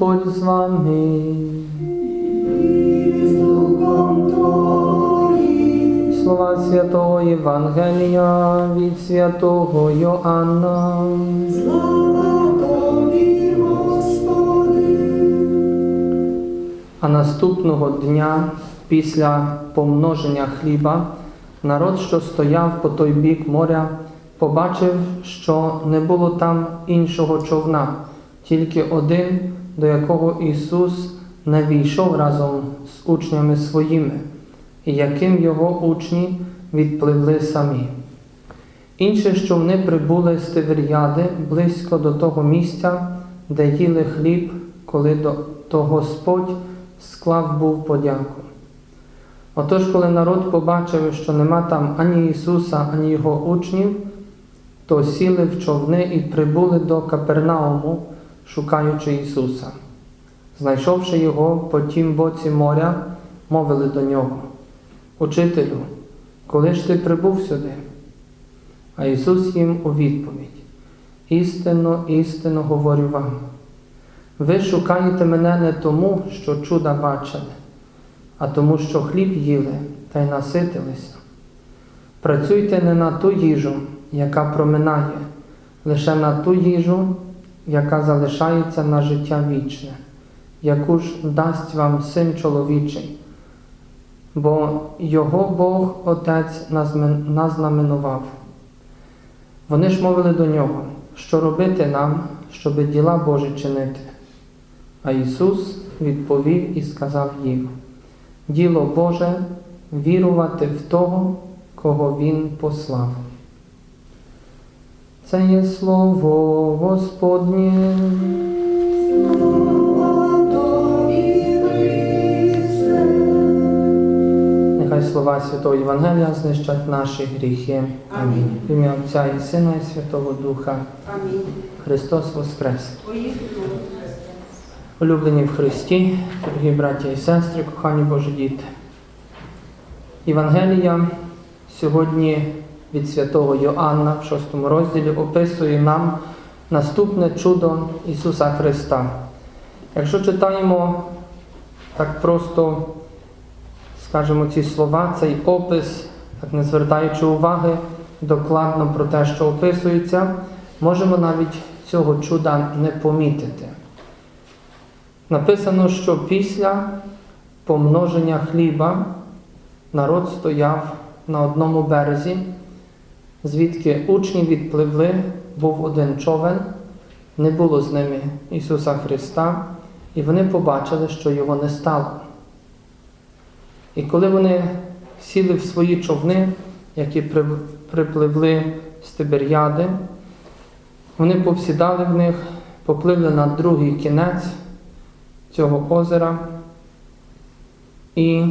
Господь з вами. Слова святого Євангелія від святого Йоанна. А наступного дня, після помноження хліба, народ, що стояв по той бік моря, побачив, що не було там іншого човна, тільки один, до якого Ісус не війшов разом з учнями своїми, і яким його учні відпливли самі. Інші ж човни прибули з Тиверіади близько до того місця, де їли хліб, коли до, то Господь склав був подяку. Отож, коли народ побачив, що нема там ані Ісуса, ані Його учнів, то сіли в човни і прибули до Капернауму, шукаючи Ісуса. Знайшовши його по тім боці моря, мовили до нього: Учителю, коли ж ти прибув сюди? А Ісус їм у відповідь: Істинно, істинно говорю вам. Ви шукаєте мене не тому, що чуда бачили, а тому, що хліб їли та й наситилися. Працюйте не на ту їжу, яка проминає, лише на ту їжу, яка залишається на життя вічне, яку ж дасть вам син чоловічий. Бо його Бог Отець назнаменував. Вони ж мовили до нього, що робити нам, щоби діла Божі чинити. А Ісус відповів і сказав їм: Діло Боже вірувати в того, кого Він послав. Це є слово Господнє. Нехай слова Святого Євангелія знищать наші гріхи. Амінь. В ім'я Отця і Сина і Святого Духа. Амінь. Христос Воскрес! Улюблені в Христі, дорогі браття і сестри, кохані Божі діти. Євангелія сьогодні від святого Йоанна в шостому розділі описує нам наступне чудо Ісуса Христа. Якщо читаємо так просто, скажімо, ці слова, цей опис, так не звертаючи уваги докладно про те, що описується, можемо навіть цього чуда не помітити. Написано, що після помноження хліба народ стояв на одному березі, звідки учні відпливли, був один човен, не було з ними Ісуса Христа, і вони побачили, що Його не стало. І коли вони сіли в свої човни, які припливли з Тибер'яди, вони повсідали в них, попливли на другий кінець цього озера і,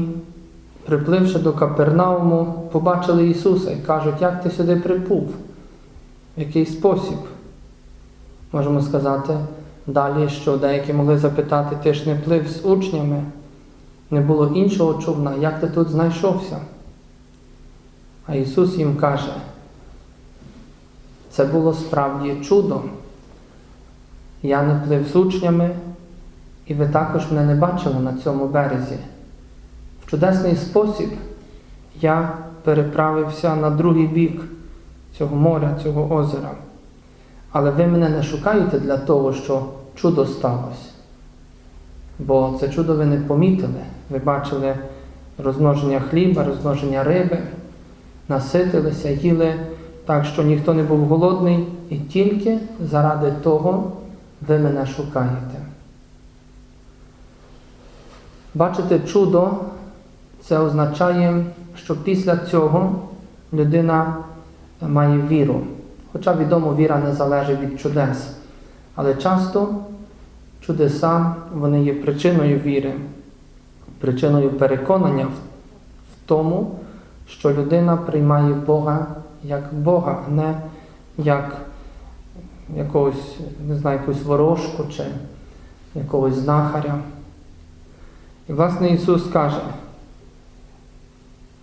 припливши до Капернауму, побачили Ісуса і кажуть, як ти сюди прибув? В який спосіб? Можемо сказати далі, що деякі могли запитати, ти ж не плив з учнями, не було іншого човна, як ти тут знайшовся? А Ісус їм каже, це було справді чудо. Я не плив з учнями, і ви також мене не бачили на цьому березі. Чудесний спосіб я переправився на другий бік цього моря, цього озера. Але ви мене не шукаєте для того, що чудо сталося. Бо це чудо ви не помітили. Ви бачили розмноження хліба, розмноження риби, наситилися, їли так, що ніхто не був голодний, і тільки заради того ви мене шукаєте. Бачите, чудо це означає, що після цього людина має віру. Хоча відомо, віра не залежить від чудес. Але часто чудеса вони є причиною віри, причиною переконання в, тому, що людина приймає Бога як Бога, а не як якогось, не знаю, якусь ворожку чи якогось знахаря. І власне Ісус каже,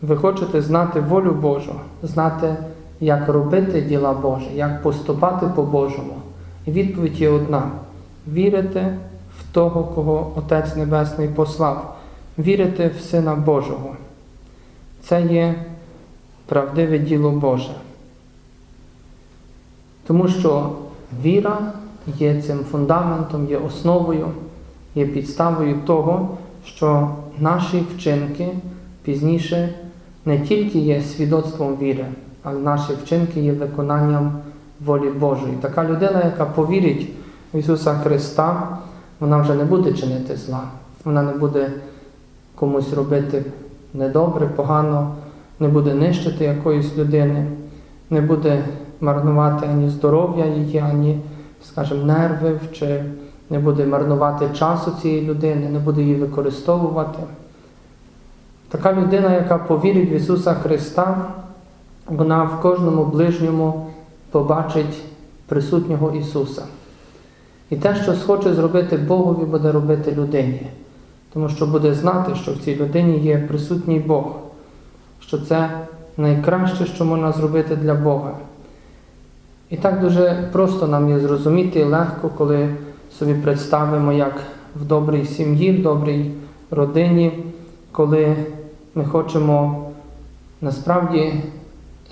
ви хочете знати волю Божу, знати, як робити діла Божі, як поступати по-божому. І відповідь є одна: вірити в того, кого Отець Небесний послав, вірити в Сина Божого. Це є правдиве діло Боже. Тому що віра є цим фундаментом, є основою, є підставою того, що наші вчинки пізніше не тільки є свідоцтвом віри, але наші вчинки є виконанням волі Божої. Така людина, яка повірить в Ісуса Христа, вона вже не буде чинити зла, вона не буде комусь робити недобре, погано, не буде нищити якоїсь людини, не буде марнувати ані здоров'я її, ані, скажімо, нерви, чи не буде марнувати часу цієї людини, не буде її використовувати. Така людина, яка повірить в Ісуса Христа, вона в кожному ближньому побачить присутнього Ісуса. І те, що схоче зробити Богові, буде робити людині. Тому що буде знати, що в цій людині є присутній Бог, що це найкраще, що можна зробити для Бога. І так дуже просто нам є зрозуміти і легко, коли собі представимо, як в добрій сім'ї, в добрій родині, коли ми хочемо насправді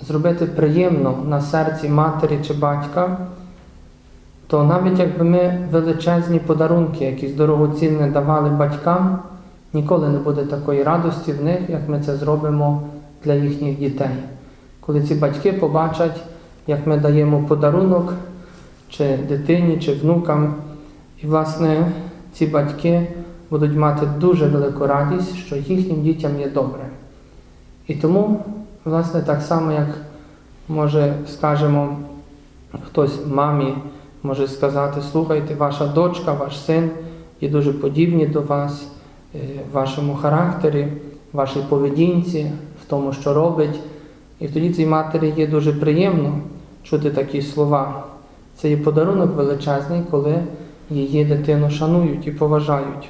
зробити приємно на серці матері чи батька, то навіть якби ми величезні подарунки, якісь дорогоцінні давали батькам, ніколи не буде такої радості в них, як ми це зробимо для їхніх дітей. Коли ці батьки побачать, як ми даємо подарунок чи дитині, чи внукам, і, власне, ці батьки будуть мати дуже велику радість, що їхнім дітям є добре. І тому, власне, так само, як може, скажемо, хтось мамі може сказати, слухайте, ваша дочка, ваш син є дуже подібні до вас, е, в вашому характері, в вашій поведінці, в тому, що робить. І тоді цій матері є дуже приємно чути такі слова. Це є подарунок величезний, коли її дитину шанують і поважають.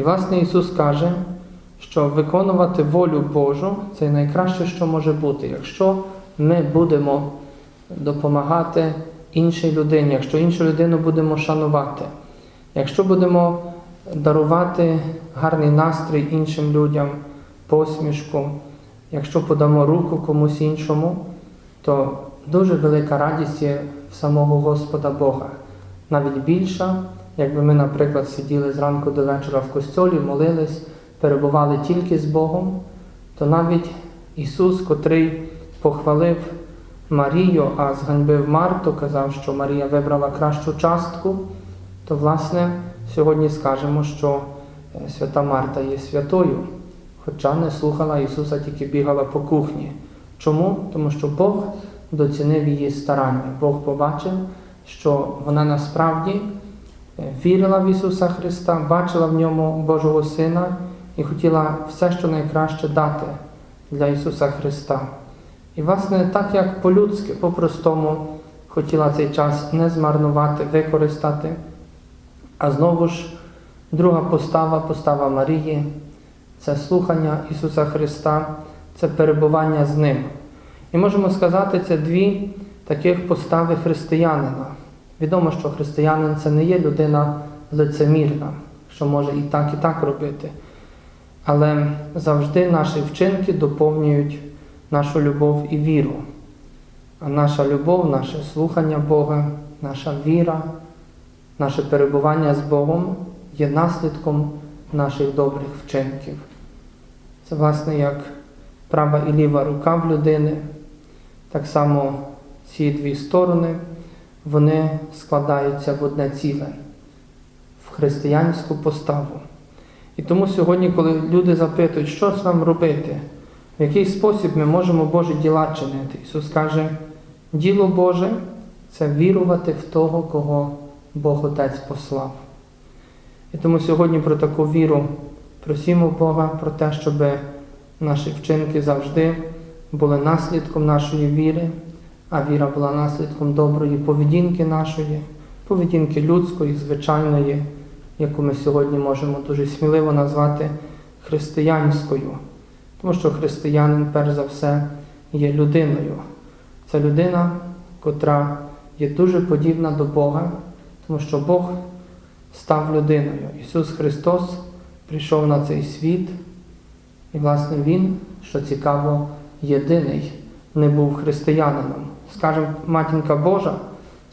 І, власне, Ісус каже, що виконувати волю Божу це найкраще, що може бути, якщо ми будемо допомагати іншій людині, якщо іншу людину будемо шанувати, якщо будемо дарувати гарний настрій іншим людям, посмішку, якщо подамо руку комусь іншому, то дуже велика радість є в самого Господа Бога, навіть більша, якби ми, наприклад, сиділи зранку до вечора в костьолі, молились, перебували тільки з Богом, то навіть Ісус, котрий похвалив Марію, а зганьбив Марту, казав, що Марія вибрала кращу частку, то, власне, сьогодні скажемо, що е, свята Марта є святою, хоча не слухала Ісуса, тільки бігала по кухні. Чому? Тому що Бог доцінив її старання. Бог побачив, що вона насправді вірила в Ісуса Христа, бачила в ньому Божого Сина і хотіла все, що найкраще дати для Ісуса Христа. І, власне, так як по-людськи, по-простому хотіла цей час не змарнувати, використати. А знову ж, друга постава, постава Марії, це слухання Ісуса Христа, це перебування з Ним. І можемо сказати, це дві таких постави християнина. Відомо, що християнин це не є людина лицемірна, що може і так, і так робити. Але завжди наші вчинки доповнюють нашу любов і віру. А наша любов, наше слухання Бога, наша віра, наше перебування з Богом є наслідком наших добрих вчинків. Це, власне, як права і ліва рука в людини, так само ці дві сторони, вони складаються в одне ціле, в християнську поставу. І тому сьогодні, коли люди запитують, що ж нам робити, в який спосіб ми можемо Божі діла чинити, Ісус каже, діло Боже це вірувати в того, кого Бог Отець послав. І тому сьогодні про таку віру просимо Бога про те, щоб наші вчинки завжди були наслідком нашої віри, а віра була наслідком доброї поведінки нашої, поведінки людської, звичайної, яку ми сьогодні можемо дуже сміливо назвати християнською. Тому що християнин, перш за все, є людиною. Це людина, котра є дуже подібна до Бога, тому що Бог став людиною. Ісус Христос прийшов на цей світ, і, власне, Він, що цікаво, єдиний не був християнином. Скажемо, матінка Божа,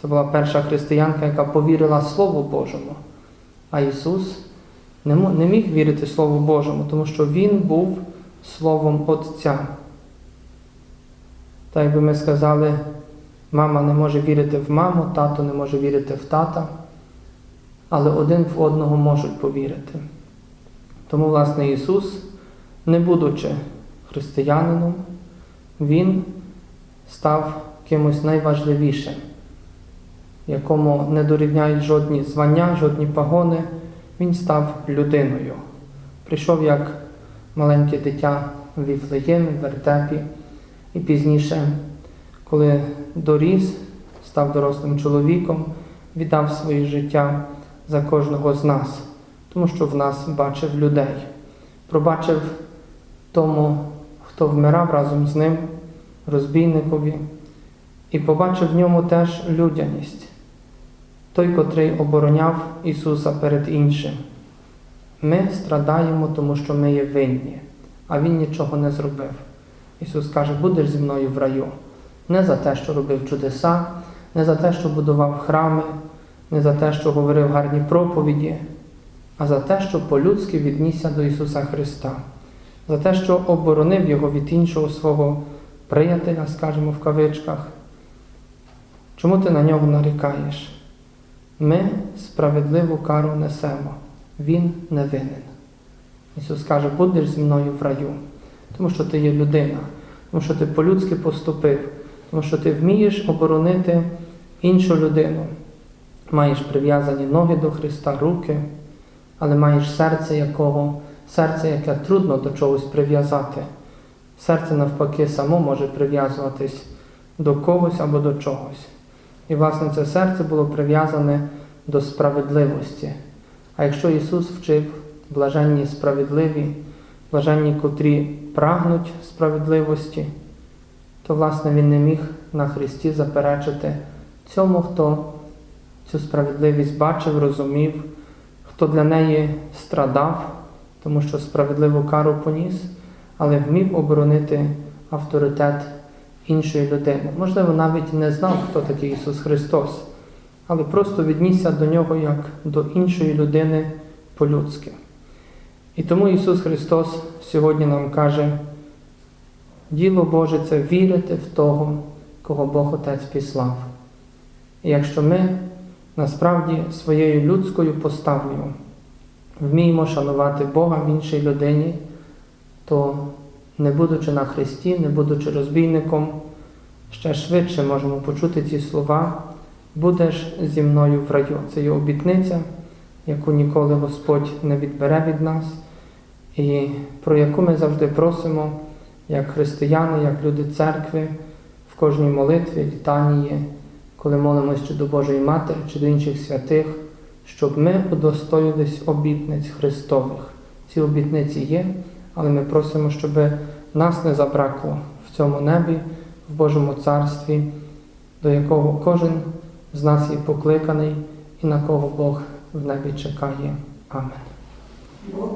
це була перша християнка, яка повірила Слову Божому. А Ісус не міг вірити Слову Божому, тому що Він був Словом Отця. Так якби ми сказали, мама не може вірити в маму, тато не може вірити в тата, але один в одного можуть повірити. Тому, власне, Ісус, не будучи християнином, Він став кимось найважливішим, якому не дорівняють жодні звання, жодні пагони, Він став людиною. Прийшов як маленьке дитя в Віфлеємі, в вертепі, і пізніше, коли доріс, став дорослим чоловіком, віддав своє життя за кожного з нас, тому що в нас бачив людей, пробачив тому, хто вмирав разом з ним, розбійникові, і побачив в ньому теж людяність, той, котрий обороняв Ісуса перед іншим. Ми страдаємо, тому що ми є винні, а Він нічого не зробив. Ісус каже, будеш зі мною в раю. Не за те, що робив чудеса, не за те, що будував храми, не за те, що говорив гарні проповіді, а за те, що по-людськи віднісся до Ісуса Христа, за те, що оборонив Його від іншого свого приятеля, скажімо в кавичках. Чому ти на нього нарікаєш? Ми справедливу кару несемо, Він не винен. Ісус каже, будеш зі мною в раю, тому що ти є людина, тому що ти по-людськи поступив, тому що ти вмієш оборонити іншу людину. Маєш прив'язані ноги до Христа, руки, але маєш серце, якого, серце, яке трудно до чогось прив'язати. Серце, навпаки, само може прив'язуватись до когось або до чогось. І, власне, це серце було прив'язане до справедливості. А якщо Ісус вчив блаженні справедливі, блаженні, котрі прагнуть справедливості, то, власне, Він не міг на Христі заперечити цьому, хто цю справедливість бачив, розумів, хто для неї страдав, тому що справедливу кару поніс, але вмів оборонити авторитет іншої людини. Можливо, навіть не знав, хто такий Ісус Христос, але просто віднісся до нього як до іншої людини по-людськи. І тому Ісус Христос сьогодні нам каже, діло Боже це вірити в того, кого Бог Отець післав. І якщо ми насправді своєю людською поставою вміємо шанувати Бога в іншій людині, то не будучи на Христі, не будучи розбійником, ще швидше можемо почути ці слова, будеш зі мною в раю. Це є обітниця, яку ніколи Господь не відбере від нас, і про яку ми завжди просимо, як християни, як люди церкви, в кожній молитві, літанії, коли молимось чи до Божої Матері, чи до інших святих, щоб ми удостоїлись обітниць Христових. Ці обітниці є, але ми просимо, щоб нас не забракло в цьому небі, в Божому Царстві, до якого кожен з нас є покликаний і на кого Бог в небі чекає. Бог